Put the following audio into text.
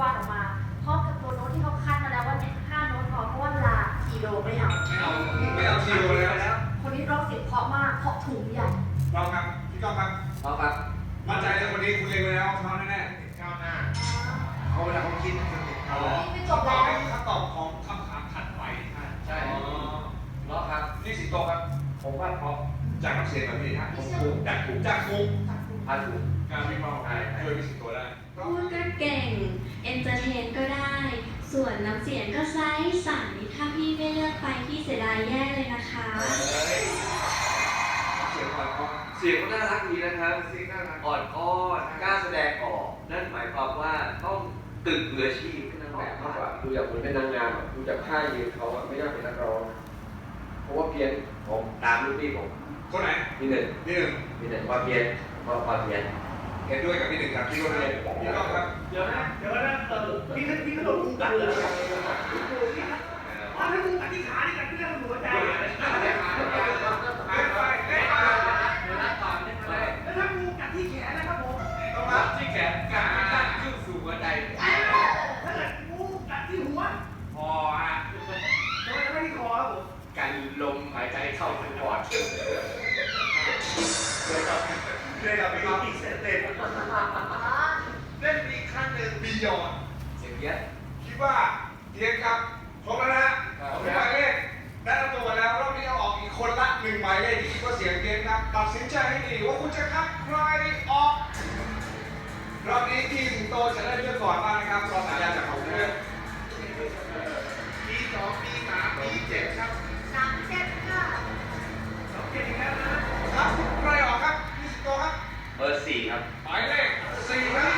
วาดออกมาเพราะมกับตัวโน้ตที่เขาคัดมาแล้วว่าเนี่ยห้าโน้ตพอเพราะว่าลาคีโดไม่เอา ไม่เอาไม่เอาคิวแล้วแล้วคนนี้ร้องเสียงเพราะมากเพราะถุงใหญ่ เราครับพี่ก้องครับพร้อมครับมั่นใจเลยวันนี้คุณเองไว้แล้วเขาแน่แน่เก้าหน้าเขาเวลาเขาคิดเขาเก่งเจบแล้วคำตอบของคำถามถัดไปใช่รอครับพี่สิงโตครับ ผมว่าเพราะจากน้ำเสียงแบบนี้ฮะผมถูกจากถูกจากถูกพาถูกการวิเคราะห์ขไทยช่วยพี่สิงโตัวได้พูดก็เก่ง ส่วนน้ำเสียงก็ใสใสถ้าพี่ไม่เลือกไปพี่เสียดายแย่เลยนะคะ เสียงอ่อนอ่อนเสียงก็น่ารักดีนะครับเสียงน่ารักอ่อนอ้อนกล้าแสดงออก นั่นหมายความว่าต้องตึกมืออาชีพเป็นนางแบบมากกว่าดูจากคนเป็นนางงามอะดูจากท่ายืนเขาอะไม่น่าเป็นนักร้องเพราะว่าเพี้ยนผมตามลูกพี่ผมคนไหนพี่หนึ่งนี่หนึ่งพี่หนึ่งว่าเพียนว่าความเพียนเห็นด้วยกับพี่หนึ่งครับพี่คนไหนพี่ก้องครับเดี๋ยวนะเดี๋ยวนะเอ โดนงูกัดเลยถ้าให้งูกัดที่ขานี่กัดที่เรื่องหัวใจไม่ไปไม่ไปแล้วถ้างูกัดที่แขนนะครับผมต้องรับที่แขนการไม่ตั้งขึ้นสู่หัวใจถ้าเกิดงูกัดที่หัวพอฮะทำไมจะไม่ที่คอครับผมลมหายใจเข้าถึงปอดเลยกับเลยกับพี่ก้องอีกเสร็จเต็มเล่นอีกครั้งหนึ่งบียอนเสียงเยนคิด ว่าเทียนครับครบแล้วนะฮะผมหมายเลขได้รับตัวแล้วรอบนี้เอาออกอีกคนละหนึ่งหมายเลขที่คิดว่าเสียงเกมครับตัดสินใจให้ดีว่าคุณจะคัดใครออกรอบนี้ทีมสิงโตจะได้เลือกก่อนบ้างนะครับรอสัญญาณจากผมเลือกปีสองปีสามปีเจ็ดครับสองเจ็ดอีกแล้วนะครับใครออกครับพี่สิงโตครับ เบอร์สี่ครับหมายเลขสี่ครับ